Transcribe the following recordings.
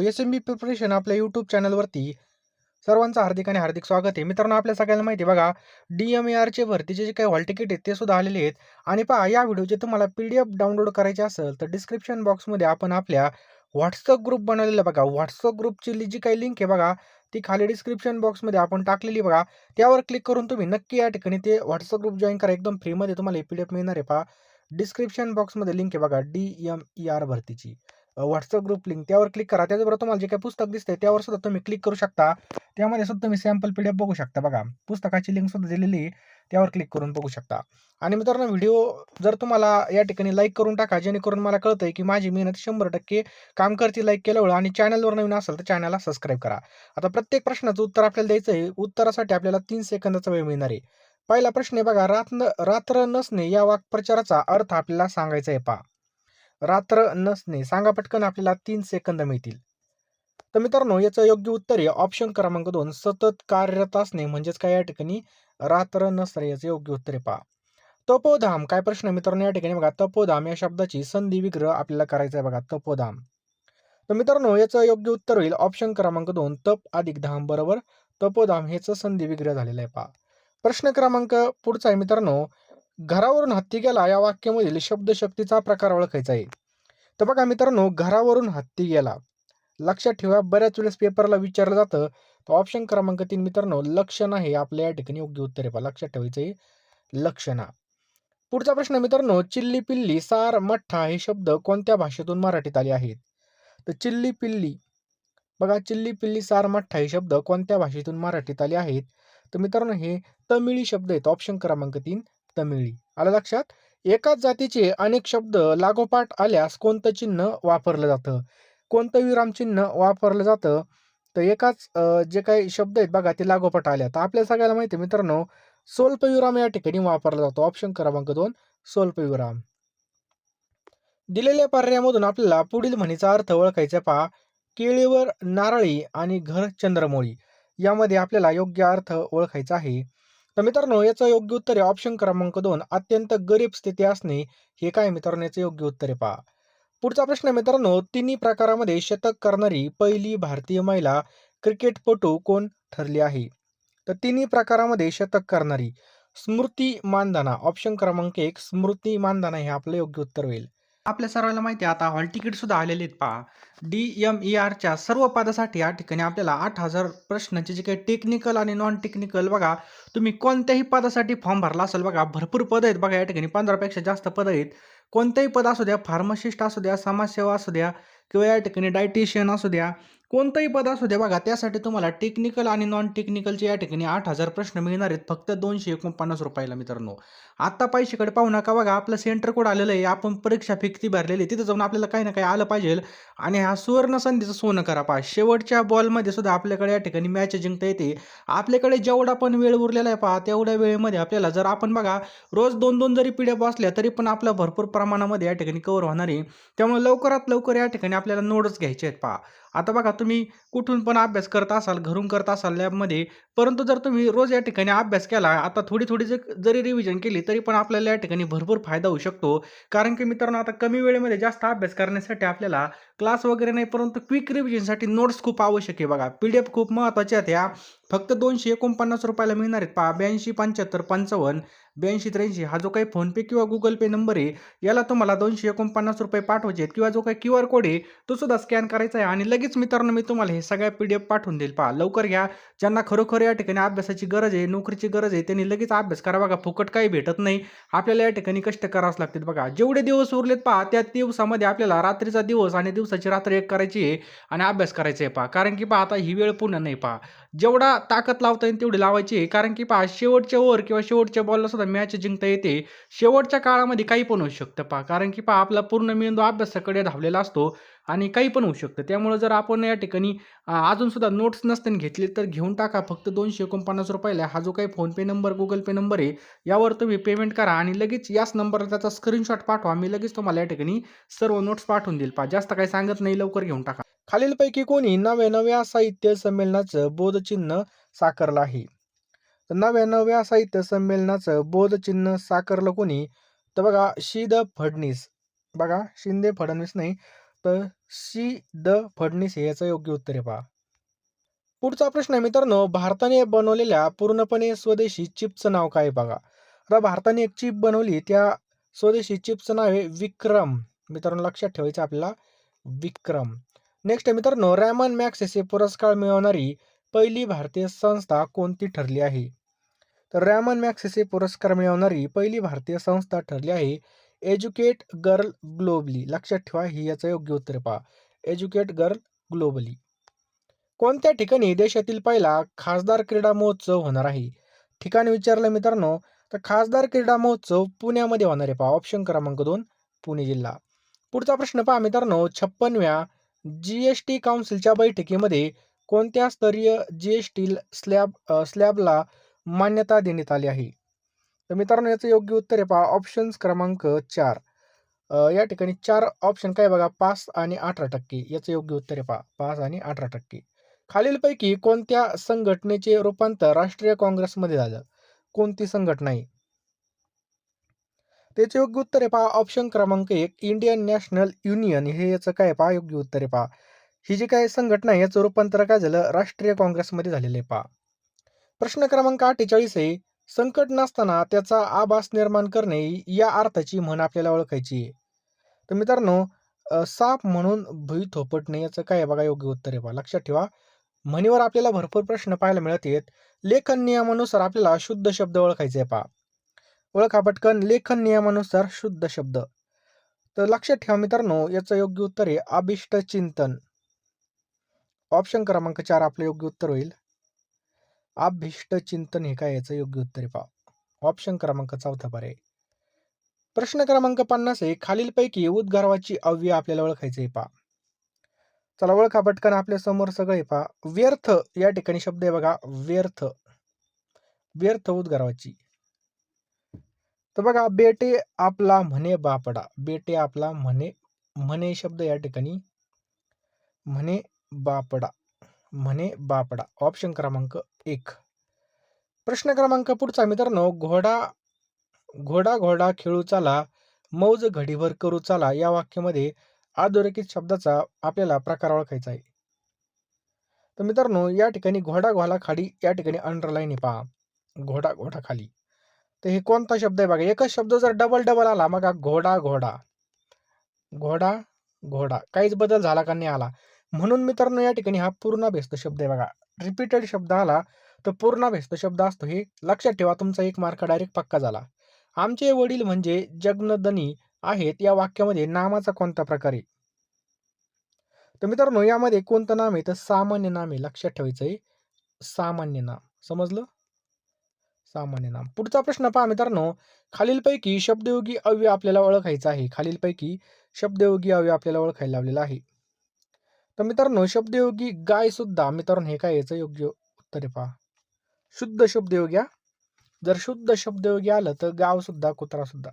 S M B preparation आपल्या YouTube चॅनलवरती सर्वांचं हार्दिक आणि हार्दिक स्वागत आहे. मित्रांनो आपल्या सगळ्यांना माहिती आहे बघा डी एम ए आरचे भरतीचे जे काही हॉल तिकीट आहेत ते सुद्धा आलेले आहेत. आणि पहा या व्हिडिओचे तुम्हाला पी डी एफ डाउनलोड करायचे असेल तर डिस्क्रिप्शन बॉक्समध्ये आपण आपल्या व्हॉट्सअप ग्रुप बनवलेला बघा. व्हॉट्सअप ग्रुपची जी काही लिंक आहे बघा ती खाली डिस्क्रिप्शन बॉक्समध्ये आपण टाकलेली बघा. त्यावर क्लिक करून तुम्ही नक्की या ठिकाणी ते व्हॉट्सअप ग्रुप जॉईन करा. एकदम फ्रीमध्ये तुम्हाला पी डी एफ मिळणार आहे. पहा डिस्क्रिप्शन बॉक्समध्ये लिंक आहे बघा डी एम ई आर भरतीची. व्हॉट्सअप ग्रुप लिंक त्यावर क्लिक करा. त्याचबरोबर तुम्हाला जे काही पुस्तक दिसतंय त्यावर सुद्धा तुम्ही क्लिक करू शकता. त्यामध्ये सुद्धा तुम्ही सॅम्पल पी बघू शकता बघा. पुस्तकाची लिंक सुद्धा दिलेली आहे. त्यावर क्लिक करून बघू शकता. आणि मित्रांनो व्हिडिओ जर तुम्हाला या ठिकाणी लाईक करून टाका जेणेकरून मला कळतंय की माझी मेहनत शंभर टक्के काम करते लाईक केल्यावर आणि चॅनलवर नवीन असेल तर चॅनलला सबस्क्राईब करा. आता प्रत्येक प्रश्नाचं उत्तर आपल्याला द्यायचं आहे. उत्तरासाठी आपल्याला तीन सेकंदाचा वेळ मिळणार आहे. पहिला प्रश्न आहे बघा रात्र रात्र नसणे या वाक्प्रचाराचा अर्थ आपल्याला सांगायचा आहे. पहा. रात्र नसणे. सांगा पटकन आपल्याला तीन सेकंद मिळतील. तर मित्रांनो याचं योग्य उत्तर आहे ऑप्शन क्रमांक दोन सतत कार्यरत असणे म्हणजेच काय? या ठिकाणी रात्र नसणे याचं योग्य उत्तर आहे. पहा. तपोधाम. काय प्रश्न मित्रांनो? या ठिकाणी बघा तपोधाम या शब्दाची संधी विग्रह आपल्याला करायचा आहे बघा तपोधाम. तर मित्रांनो याचं योग्य उत्तर होईल ऑप्शन क्रमांक दोन तप अधिक धाम बरोबर? तपोधाम हेच संधी विग्रह झालेलं आहे. पहा. प्रश्न क्रमांक पुढचा आहे मित्रांनो घरावरून हत्ती गेला या वाक्यामधील शब्दशक्तीचा प्रकार ओळखायचा आहे. तर बघा मित्रांनो घरावरून हत्ती गेला. लक्षात ठेवा बऱ्याच वेळेस पेपरला विचारलं जातं तर ऑप्शन क्रमांक तीन मित्रांनो लक्षण हे आपल्या या ठिकाणी योग्य उत्तर आहे पहा लक्षात ठेवायचं आहे. लक्षणा. पुढचा प्रश्न मित्रांनो चिल्ली पिल्ली सार मठ्ठा हे शब्द कोणत्या भाषेतून मराठीत आले आहेत? तर चिल्ली पिल्ली. बघा चिल्ली पिल्ली सार मठ्ठा हे शब्द कोणत्या भाषेतून मराठीत आले आहेत? तर मित्रांनो हे तमिळी शब्द आहेत. ऑप्शन क्रमांक तीन तमिळी आलं लक्षात? एकाच जातीचे अनेक शब्द लागोपाठ आल्यास कोणतं चिन्ह वापरलं जातं? कोणतं विरामचिन्ह वापरलं जातं? तर एकाच जे काही शब्द आहेत बघा ते लागोपाठ आल्या तर आपल्या सगळ्याला माहिती आहे मित्रांनो स्वल्पविराम या ठिकाणी वापरला जातो. ऑप्शन क्रमांक दोन स्वल्पविराम दिलेल्या पर्यायामधून आपल्याला पुढील म्हणीचा अर्थ ओळखायचा पहा. केळीवर नारळी आणि घर चंद्रमोळी. यामध्ये आपल्याला योग्य अर्थ ओळखायचा आहे. तर मित्रांनो याचं योग्य उत्तर आहे ऑप्शन क्रमांक दोन अत्यंत गरीब स्थिती असणे हे काय मित्रांनो याचं योग्य उत्तर आहे पहा. पुढचा प्रश्न मित्रांनो तिन्ही प्रकारामध्ये शतक करणारी पहिली भारतीय महिला क्रिकेटपटू कोण ठरली आहे? तर तिन्ही प्रकारामध्ये शतक करणारी स्मृती मानधना ऑप्शन क्रमांक एक स्मृती मानधना हे आपलं योग्य उत्तर होईल. आपल्या सर्वांना माहिती आहे आता हॉल तिकीट सुद्धा आलेले आहेत पहा. डी एम ई आरच्या सर्व पदासाठी या ठिकाणी आपल्याला आठ हजार प्रश्नांचे जे काही टेक्निकल आणि नॉन टेक्निकल बघा तुम्ही कोणत्याही पदासाठी फॉर्म भरला असेल बघा भरपूर पद आहेत बघा या ठिकाणी पंधरापेक्षा जास्त पद आहेत. कोणतेही पद असू द्या फार्मासिस्ट असू द्या समाजसेवा असू द्या किंवा या ठिकाणी डायटिशियन असू द्या कोणतंही पद असू द्या बघा त्यासाठी तुम्हाला टेक्निकल आणि नॉन टेक्निकलचे या ठिकाणी आठ हजार प्रश्न मिळणार आहेत. फक्त दोनशे एकोणपन्नास रुपयाला मित्रांनो. आत्ता पैशाकडे पाहू नका बघा आपलं सेंटर कोड आलेलं आहे? आपण परीक्षा फिक्ती भरलेली आहे. तिथं जाऊन आपल्याला काही ना काही आलं पाहिजे. आणि हा सुवर्ण संधीचं सोनं करा पहा. शेवटच्या बॉलमध्ये सुद्धा आपल्याकडे या ठिकाणी मॅच जिंकता येते. आपल्याकडे जेवढा पण वेळ उरलेला आहे पहा तेवढ्या वेळेमध्ये आपल्याला जर आपण बघा रोज दोन दोन जरी पिढ्या बसल्या तरी पण आपलं भरपूर प्रमाणामध्ये या ठिकाणी कवर होणार आहे. त्यामुळे लवकरात लवकर या ठिकाणी आपल्याला नोट्स घ्यायचे आहेत पहा. आता बघा तुम्ही कुठून पण अभ्यास करत असाल घरून करत असाल लॅबमध्ये परंतु जर तुम्ही रोज या ठिकाणी अभ्यास केला आता थोडी थोडी जरी रिव्हिजन केली तरी पण आपल्याला या ठिकाणी भरपूर फायदा होऊ शकतो. कारण की मित्रांनो आता कमी वेळेमध्ये जास्त अभ्यास करण्यासाठी आपल्याला क्लास वगैरे नाही परंतु क्विक रिव्हिजनसाठी नोट्स खूप आवश्यक आहे बघा. पी डी एफ खूप महत्त्वाच्या आहेत ह्या फक्त दोनशे एकोणपन्नास रुपयाला मिळणार आहेत पहा. ब्याऐंशी पंच्याहत्तर पंचावन्न ब्याऐंशी त्र्याऐंशी हा जो काही फोनपे किंवा गुगल पे नंबर आहे याला तुम्हाला दोनशे एकोणपन्नास रुपये पाठवायचे आहेत किंवा जो काही क्यू आर कोड आहे तो सुद्धा स्कॅन करायचा आहे आणि लगेच मित्रांनो मी तुम्हाला हे सगळ्या पी डी एफ पाठवून देईल. पहा लवकर घ्या. ज्यांना खरोखर या ठिकाणी अभ्यासाची गरज आहे नोकरीची गरज आहे त्यांनी लगेच अभ्यास करा बघा. फुकट काही भेटत नाही. आपल्याला या ठिकाणी कष्ट करावंच लागतील बघा. जेवढे दिवस उरलेत पहा त्या दिवसामध्ये आपल्याला रात्रीचा दिवस आणि दिवसाची रात्र एक करायची आहे आणि अभ्यास करायचा आहे पहा. कारण की पहा आता ही वेळ पुन्हा नाही पहा. जेवढा ताकद लावता येईल तेवढी लावायची आहे. कारण की पहा शेवटच्या ओव्हर किंवा शेवटच्या बॉलला सुद्धा मॅच जिंकता येते. शेवटच्या काळामध्ये काही पण होऊ शकतं पहा. कारण की पहा आपला पूर्ण मेंदू अभ्यासाकडे धावलेला असतो. आणि काही पण होऊ शकतं. त्यामुळं जर आपण या ठिकाणी अजून सुद्धा नोट्स नसताना घेतले तर घेऊन टाका. फक्त दोनशे एकोणपन्नास रुपयाला हा जो काही PhonePe number Google Pay number आहे यावर तुम्ही पेमेंट करा आणि लगेच याच नंबरला त्याचा स्क्रीनशॉट पाठवा. मी लगेच तुम्हाला या ठिकाणी सर्व नोट्स पाठवून देईल. पा जास्त काही सांगत नाही लवकर घेऊन टाका. खालीलपैकी कोणी नव्या नव्या साहित्य संमेलनाचं बोधचिन्ह साकारलं आहे. तर नव्या नव्या साहित्य संमेलनाचं बोधचिन्ह साकारलं कोणी? तर बघा शिद फडणीस बघा शिंदे फडणवीस नाही तर सी द फडणीस हे याचं योग्य उत्तर आहे पहा. पुढचा प्रश्न आहे मित्रांनो भारताने बनवलेल्या पूर्णपणे स्वदेशी चिपचं नाव काय आहे बघा. आता भारताने एक चिप बनवली त्या स्वदेशी चिपचं नाव आहे विक्रम. मित्रांनो लक्षात ठेवायचं आपल्याला. विक्रम. नेक्स्ट आहे मित्रांनो रॅमन मॅक्सेसे पुरस्कार मिळवणारी पहिली भारतीय संस्था कोणती ठरली आहे? तर रॅमन मॅक्सेसे पुरस्कार मिळवणारी पहिली भारतीय संस्था ठरली आहे एज्युकेट गर्ल ग्लोबली लक्षात ठेवा ही याचं योग्य उत्तर पहा. एज्युकेट गर्ल ग्लोबली कोणत्या ठिकाणी देशातील पहिला खासदार क्रीडा महोत्सव होणार आहे? ठिकाण विचारलं मित्रांनो तर खासदार क्रीडा महोत्सव पुण्यामध्ये होणार आहे पहा. ऑप्शन क्रमांक दोन पुणे जिल्हा. पुढचा प्रश्न पहा मित्रांनो छप्पनव्या जी एस टी काउन्सिलच्या बैठकीमध्ये कोणत्या स्तरीय जी एस टी स्लॅब स्लॅबला मान्यता देण्यात आली आहे? तर मित्रांनो याचं योग्य उत्तर आहे पहा ऑप्शन्स क्रमांक चार. या ठिकाणी चार ऑप्शन काय बघा पाच आणि अठरा टक्के. याचं योग्य उत्तर आहे पहा पाच आणि अठरा टक्के. खालीलपैकी कोणत्या संघटनेचे रूपांतर राष्ट्रीय काँग्रेसमध्ये झालं? कोणती संघटना आहे त्याचे योग्य उत्तर आहे पहा ऑप्शन क्रमांक एक इंडियन नॅशनल युनियन हे याचं काय पहा योग्य उत्तर आहे पहा. ही जी काय संघटना आहे याचं रूपांतर काय झालं? राष्ट्रीय काँग्रेसमध्ये झालेलं आहे पहा. प्रश्न क्रमांक अठ्ठेचाळीस आहे. संकट नसताना त्याचा आभास निर्माण करणे या अर्थाची म्हण आपल्याला ओळखायची आहे. तर मित्रांनो साप म्हणून भुई थोपटणे याचं काय बघा योग्य उत्तर आहे पहा लक्षात ठेवा. म्हणीवर आपल्याला भरपूर प्रश्न पाहायला मिळत आहेत लेखन नियमानुसार आपल्याला शुद्ध शब्द ओळखायचे आहे पहा. ओळखा पटकन. लेखन नियमानुसार शुद्ध शब्द. तर लक्षात ठेवा मित्रांनो याचं योग्य उत्तर आहे अभिष्ट चिंतन. ऑप्शन क्रमांक चार आपलं योग्य उत्तर होईल. अभिष्ट चिंतन हे काय याचं योग्य उत्तर आहे पहा. ऑप्शन क्रमांक चौथा पर्याय प्रश्न क्रमांक पन्नास आहे. खालीलपैकी उद्गारवाची अव्यय आपल्याला ओळखायचे आहे पहा. चला ओळखा पटकन आपल्यासमोर सगळे पहा. व्यर्थ या ठिकाणी शब्द आहे बघा. व्यर्थ. व्यर्थ उद्गारवाची तर बघा बेटे आपला म्हणे बापडा. बेटे आपला म्हणे म्हणे शब्द या ठिकाणी म्हणे बापडा. म्हणे बापडा. ऑप्शन क्रमांक एक. प्रश्न क्रमांक पुढचा मित्रांनो घोडा घोडा घोडा खेळू चाला मौज घडीभर करू चाला या वाक्यामध्ये अधोरेखित शब्दाचा आपल्याला प्रकार ओळखायचा आहे. तर मित्रांनो या ठिकाणी घोडा घोडा खाली या ठिकाणी अंडरलाईन पहा. घोडा घोडा खाली. तर हे कोणता शब्द आहे बघा? एकच शब्द जर डबल डबल आला मग घोडा घोडा. घोडा घोडा. काहीच बदल झाला का नाही आला. म्हणून मित्रांनो या ठिकाणी हा पूर्णाभ्यस्त शब्द आहे बघा. रिपीटेड शब्द आला तर पूर्णाभ्यस्त शब्द असतो हे लक्षात ठेवा तुमचा एक मार्क डायरेक्ट पक्का झाला. आमचे वडील म्हणजे जगनदनी आहेत या वाक्यामध्ये नामाचा कोणता प्रकार आहे? तर मित्रांनो यामध्ये कोणतं नाम आहे? तर सामान्य नाम आहे लक्षात ठेवायचं आहे. सामान्य नाम. समजलं? सामान्य नाम. पुढचा प्रश्न पहा मित्रांनो. खालीलपैकी शब्दयोगी अव्यय आपल्याला ओळखायचा आहे. खालीलपैकी शब्दयोगी अव्यय आपल्याला ओळखायला लावलेला आहे. तर मित्रांनो शब्दयोगी गाय सुद्धा मित्रांनो हे काय याचं योग्य उत्तर आहे पहा. शुद्ध शब्दयोगी जर शुद्ध शब्दयोगी आलं तर गाव सुद्धा कुत्रा सुद्धा.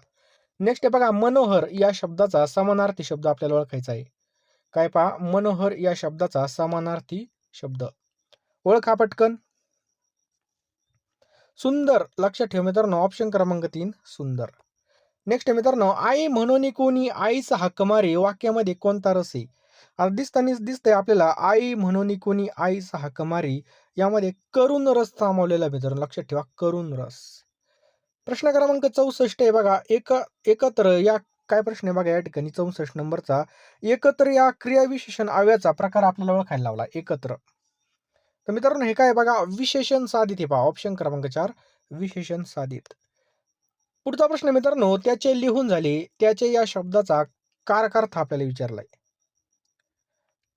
नेक्स्ट आहे बघा मनोहर या शब्दाचा समानार्थी शब्द आपल्याला ओळखायचा आहे. काय पहा मनोहर या शब्दाचा समानार्थी शब्द. ओळखा पटकन. सुंदर लक्षात ठेव मित्रांनो ऑप्शन क्रमांक तीन सुंदर. नेक्स्ट मित्रांनो आई म्हणून कोणी आईचा हक्क मारे वाक्यामध्ये कोणता रस आहे? आता दिसतानीच दिसतंय आपल्याला आई म्हणून कोणी आई सहा कमारी यामध्ये करुण रस सामावलेला मित्रांनो लक्षात ठेवा करुण रस. प्रश्न क्रमांक चौसष्ट आहे बघा. एक एकत्र या काय प्रश्न आहे बघा या ठिकाणी? चौसष्ट नंबरचा. एकत्र या क्रियाविशेषण आव्याचा प्रकार आपल्याला ओळखायला लावला. एकत्र. तर मित्रांनो हे काय बघा? विशेषण साधित हे पहा. ऑप्शन क्रमांक चार विशेषण साधित. पुढचा प्रश्न मित्रांनो त्याचे लिहून झाले त्याचे या शब्दाचा कारकार्थ आपल्याला विचारलाय.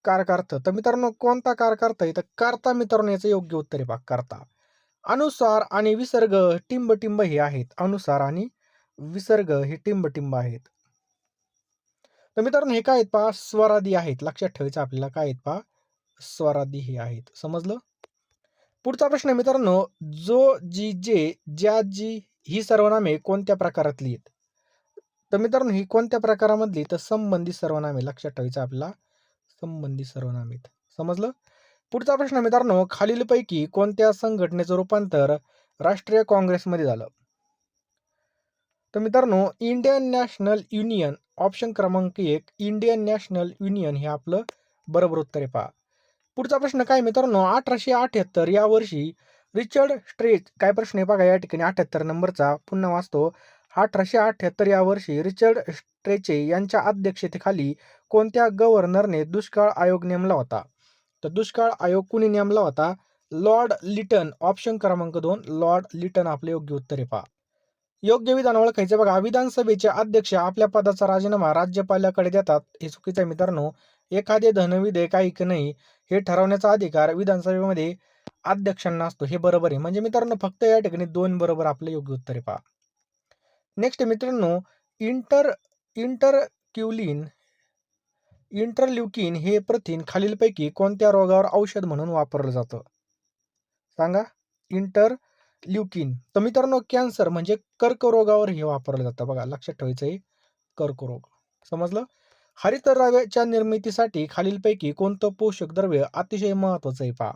कारकार्थ तर मित्रांनो कोणता कारकार्थ आहे तर करता मित्रांनो याचं योग्य उत्तर आहे पहा करता. अनुसार आणि विसर्ग टिंब टिंब हे आहेत. अनुसार आणि विसर्ग हे टिंब टिंब आहेत. तर मित्रांनो हे काय आहेत पहा? स्वरादी आहेत. लक्षात ठेवायचं आपल्याला काय आहेत पहा? स्वरादी हे आहेत. समजलं? पुढचा प्रश्न मित्रांनो जो जी जे ज्या जी ही सर्वनामे कोणत्या प्रकारातली आहेत? तर मित्रांनो ही कोणत्या प्रकारामधली? तर संबंधित सर्वनामे. लक्षात ठेवायचं आपल्याला संबंधित सर्वनामित समजलं? पुढचा प्रश्न मित्रांनो खालीलपैकी कोणत्या संघटनेचं रूपांतर राष्ट्रीय काँग्रेसमध्ये झालं? तर मित्रांनो इंडियन नॅशनल युनियन ऑप्शन क्रमांक एक इंडियन नॅशनल युनियन हे आपलं बरोबर उत्तर आहे पहा. पुढचा प्रश्न काय मित्रांनो अठराशे अठ्याहत्तर या वर्षी रिचर्ड स्ट्रेच काय प्रश्न आहे बघा या ठिकाणी अठ्याहत्तर नंबरचा पुन्हा वाचतो. अठराशे अठ्याहत्तर या वर्षी रिचर्ड ठाकरेचे यांच्या अध्यक्षतेखाली कोणत्या गव्हर्नरने दुष्काळ आयोग नेमला होता? तर दुष्काळ आयोग कुणी नेमला होता? लॉर्ड लिटन ऑप्शन क्रमांक दोन लॉर्ड लिटन आपले योग्य उत्तर आहे पहा. योग्य विधान ओळखायचं बघा. विधानसभेचे अध्यक्ष आपल्या पदाचा राजीनामा राज्यपालाकडे देतात. हे चुकीचं आहे मित्रांनो. एखादे धनविधेयक आहे की नाही हे ठरवण्याचा अधिकार विधानसभेमध्ये अध्यक्षांना असतो. हे बरोबर आहे. म्हणजे मित्रांनो फक्त या ठिकाणी दोन बरोबर आपले योग्य उत्तर आहे पहा नेक्स्ट मित्रांनो इंटर इंटरक्युलिन इंटरल्युकिन हे प्रथिन खालीलपैकी कोणत्या रोगावर औषध म्हणून वापरलं जातं? सांगा. इंटर ल्युकिन तर मित्रांनो कॅन्सर म्हणजे कर्करोगावर हे वापरलं जातं. बघा लक्षात ठेवायचं आहे. कर्करोग समजलं? हरितद्रव्याच्या निर्मितीसाठी खालीलपैकी कोणतं पोषक द्रव्य अतिशय महत्वाचं आहे पहा.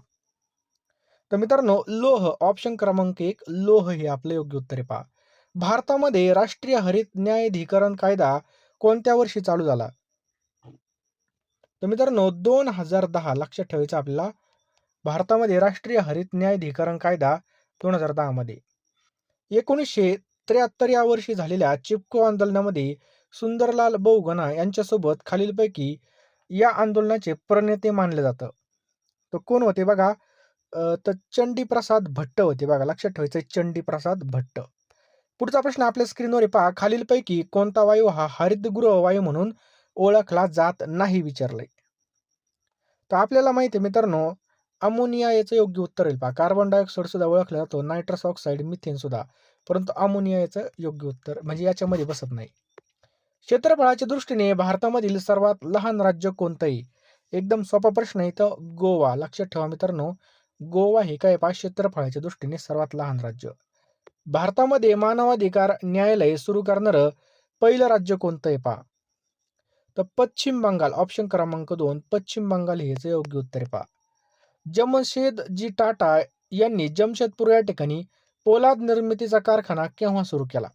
तर मित्रांनो लोह ऑप्शन क्रमांक एक लोह हे आपलं योग्य उत्तर आहे पहा. भारतामध्ये राष्ट्रीय हरित न्यायाधिकरण कायदा कोणत्या वर्षी चालू झाला? तर मित्रांनो दोन हजार दहा लक्षात ठेवायचं आपल्याला. भारतामध्ये राष्ट्रीय हरित न्यायाधिकरण कायदा दोन हजार दहामध्ये एकोणीसशे त्र्याहत्तर या वर्षी झालेल्या चिपको आंदोलनामध्ये सुंदरलाल बौगना यांच्यासोबत खालीलपैकी या आंदोलनाचे प्रणेते मानले जातं. तर कोण होते बघा? तर चंडीप्रसाद भट्ट होते बघा. लक्षात ठेवायचं चंडीप्रसाद भट्ट. पुढचा प्रश्न आपल्या स्क्रीनवर पहा. खालीलपैकी कोणता वायू हा हरितगृह वायू म्हणून ओळखला जात नाही विचारलंय. तर आपल्याला माहिती आहे मित्रांनो अमोनिया याचं योग्य उत्तर येईल पहा. कार्बन डायऑक्साईड सुद्धा ओळखला जातो नायट्रस ऑक्साईड मिथेन सुद्धा. परंतु अमोनिया याचं योग्य उत्तर म्हणजे याच्यामध्ये बसत नाही. क्षेत्रफळाच्या दृष्टीने भारतामधील सर्वात लहान राज्य कोणतंही एकदम सोपा प्रश्न आहे तर गोवा. लक्षात ठेवा मित्रांनो गोवा हे काय पहा? क्षेत्रफळाच्या दृष्टीने सर्वात लहान राज्य. भारतामध्ये मानवाधिकार न्यायालय सुरू करणारं पहिलं राज्य कोणतं आहे पहा. तर पश्चिम बंगाल ऑप्शन क्रमांक दोन पश्चिम बंगाल हेच योग्य उत्तर आहे पहा. जमशेदजी टाटा यांनी जमशेदपूर या ठिकाणी पोलाद निर्मितीचा कारखाना केव्हा सुरू केला?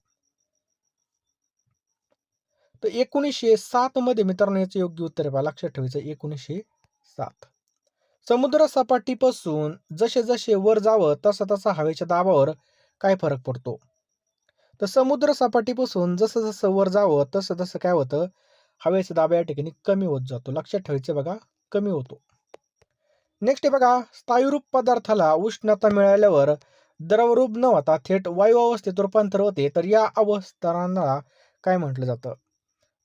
तर एकोणीसशे सात मध्ये मित्रांनो याचं योग्य उत्तर आहे लक्षात ठेवायचं एकोणीसशे सात. समुद्र सपाटीपासून जसे जसे वर जावं तसा तसा हवेच्या दाबावर काय फरक पडतो? तर समुद्र सपाटीपासून जसं जसं वर जावं तसं तसं काय होतं? हवेचा दाब या ठिकाणी कमी होत जातो. लक्षात ठेवायचं बघा कमी होतो. नेक्स्ट आहे बघा स्थायुरूप पदार्थाला उष्णता मिळाल्यावर द्रवरूप न होता थेट वायू अवस्थेत रूपांतर होते. तर या अवस्थांना काय म्हटलं जातं?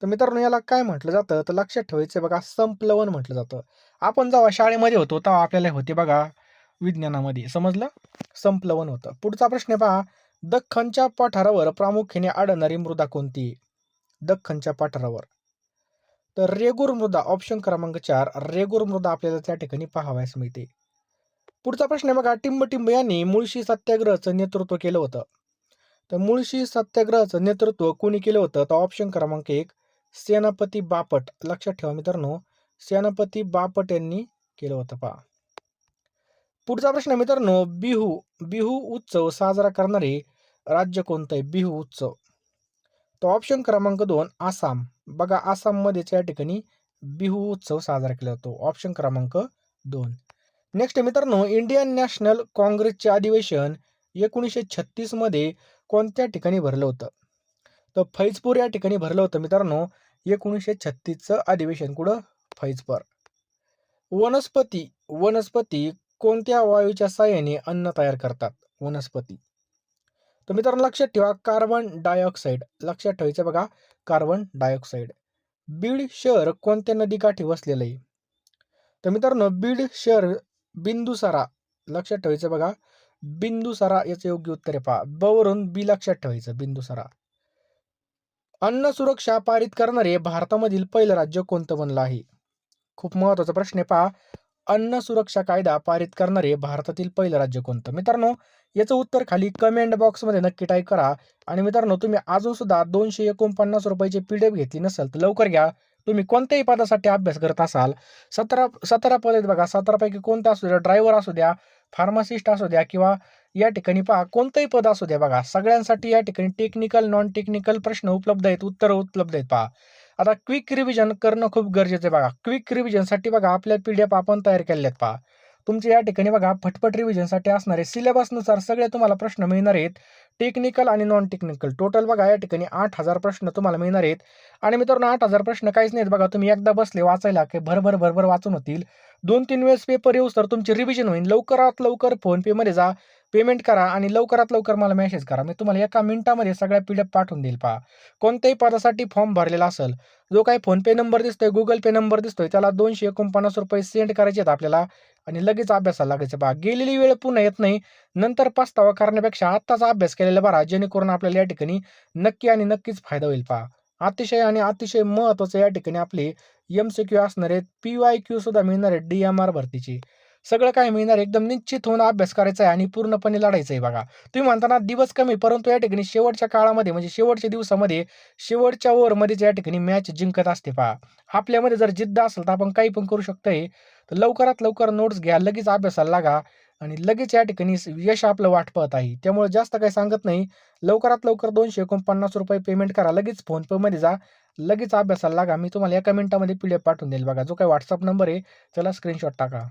तर मित्रांनो याला काय म्हटलं जातं? तर लक्षात ठेवायचं बघा संप्लवन म्हटलं जातं. आपण जेव्हा शाळेमध्ये होतो तेव्हा आपल्याला होते बघा विज्ञानामध्ये. समजलं? संप्लवन होतं. पुढचा प्रश्न पहा. दख्खनच्या पठारावर प्रामुख्याने आढळणारी मृदा कोणती? दख्खनच्या पठारावर. तर रेगूर मृदा ऑप्शन क्रमांक चार. रेगूर मृदा आपल्याला त्या ठिकाणी पाहावयास मिळते. पुढचा प्रश्न आहे बघा. टिंब यांनी मुळशी सत्याग्रहाचं नेतृत्व केलं होतं. तर मुळशी सत्याग्रहाचं नेतृत्व कोणी केलं होतं? तर ऑप्शन क्रमांक एक सेनापती बापट. लक्षात ठेवा मित्रांनो. सेनापती बापट यांनी केलं होतं पहा. पुढचा प्रश्न मित्रांनो बिहू बिहू उत्सव साजरा करणारे राज्य कोणतं आहे? बिहू उत्सव. तो ऑप्शन क्रमांक दोन आसाम. बघा आसाममध्येच या ठिकाणी बिहू उत्सव साजरा केला जातो. ऑप्शन क्रमांक दोन. नेक्स्ट मित्रांनो इंडियन नॅशनल काँग्रेसचे अधिवेशन एकोणीसशे छत्तीसमध्ये कोणत्या ठिकाणी भरलं होतं? तर फैजपूर या ठिकाणी भरलं होतं मित्रांनो एकोणीसशे छत्तीसचं अधिवेशन. कुठं? फैजपूर. वनस्पती वनस्पती कोणत्या वायूच्या साह्याने अन्न तयार करतात? वनस्पती. तर मित्रांनो लक्षात ठेवा कार्बन डायऑक्साईड लक्षात ठेवायचं बघा कार्बन डायऑक्साईड बीड शहर कोणत्या नदीकाठी वसलेलं आहे? तर मित्रांनो बीड शहर बिंदुसारा. लक्षात ठेवायचं बघा बिंदुसारा याचं योग्य उत्तर आहे पहा. बवरून बी लक्षात ठेवायचं बिंदुसारा. अन्न सुरक्षा पारित करणारे भारतामधील पहिलं राज्य कोणतं बनलं आहे? खूप महत्त्वाचा प्रश्न आहे पहा. अन्न सुरक्षा कायदा पारित करणारे भारतातील पहिलं राज्य कोणतं? मित्रांनो याचं उत्तर खाली कमेंट बॉक्समध्ये नक्की टाईप करा. आणि मित्रांनो तुम्ही अजून सुद्धा दोनशे एकोणपन्नास रुपयाची पी डी एफ घेतली नसेल तर लवकर घ्या. तुम्ही कोणत्याही पदासाठी अभ्यास करत असाल सतरा सतरा पद आहेत बघा सतरापैकी कोणतं असू द्या ड्रायव्हर असू द्या फार्मासिस्ट असू द्या किंवा या ठिकाणी पहा कोणतंही पद असू द्या बघा सगळ्यांसाठी या ठिकाणी टेक्निकल नॉन टेक्निकल प्रश्न उपलब्ध आहेत उत्तरं उपलब्ध आहेत पहा. आता क्विक रिव्हिजन करणं खूप गरजेचं आहे बघा. क्विक रिव्हिजनसाठी बघा आपल्या पी डी एफ आपण तयार केलेले आहेत पहा. तुमचे या ठिकाणी बघा फटफट रिव्हिजनसाठी असणारे सिलेबसनुसार सगळे तुम्हाला प्रश्न मिळणार आहेत. टेक्निकल आणि नॉन टेक्निकल टोटल बघा या ठिकाणी आठ हजार प्रश्न तुम्हाला मिळणार आहेत. आणि मित्रांनो आठ हजार प्रश्न काहीच नाहीत बघा. तुम्ही एकदा बसले वाचायला की भरभर भरभर वाचून होतील. दोन तीन वेळेस पेपर येऊ तर तुमची रिव्हिजन होईल लवकरात लवकर फोनपेमध्ये जा पेमेंट करा आणि लवकरात लवकर मला मेसेज करा. मी तुम्हाला एका मिनिटामध्ये सगळ्या पी डी पाठवून देईल पहा. कोणत्याही पदासाठी फॉर्म भरलेला असेल जो काही फोनपे नंबर दिसतोय गुगल पे नंबर दिसतोय त्याला दोनशे एकोणपन्नास रुपये सेंड करायचे आहेत आपल्याला. आणि लगेच अभ्यासाला लागायचं पहा. गेलेली वेळ पुन्हा येत नाही. नंतर पस्तावा करण्यापेक्षा आत्ताचा अभ्यास केलेला बरा जेणेकरून आपल्याला या ठिकाणी नक्की आणि नक्कीच फायदा होईल पहा. अतिशय आणि अतिशय महत्त्वाचं या ठिकाणी आपले एम सी क्यू असणार आहेत पी वाय क्यू सुद्धा मिळणार आहेत डी एम आर भरतीची. सगळं काय मिळणार एकदम निश्चित होऊन अभ्यास करायचा आहे आणि पूर्णपणे लढायचं आहे बघा. तुम्ही म्हणताना दिवस कमी परंतु या ठिकाणी शेवटच्या काळामध्ये म्हणजे शेवटच्या दिवसामध्ये शेवटच्या ओव्हरमध्येच या ठिकाणी मॅच जिंकत असते पहा. आपल्यामध्ये जर जिद्द असेल तर आपण काही पण करू शकतोय. तर लवकरात लवकर नोट्स घ्या लगेच अभ्यासाला लागा. आणि लगेच या ठिकाणी यश आपलं वाट पाहत आहे. त्यामुळे जास्त काही सांगत नाही. लवकरात लवकर दोनशे एकोणपन्नास रुपये पेमेंट करा. लगेच फोनपेमध्ये जा. लगेच अभ्यासाला लागा. मी तुम्हाला एका मिनिटामध्ये पी डी एफ पाठवून देईल बघा. जो काही व्हॉट्सअप नंबर आहे त्याला स्क्रीनशॉट टाका.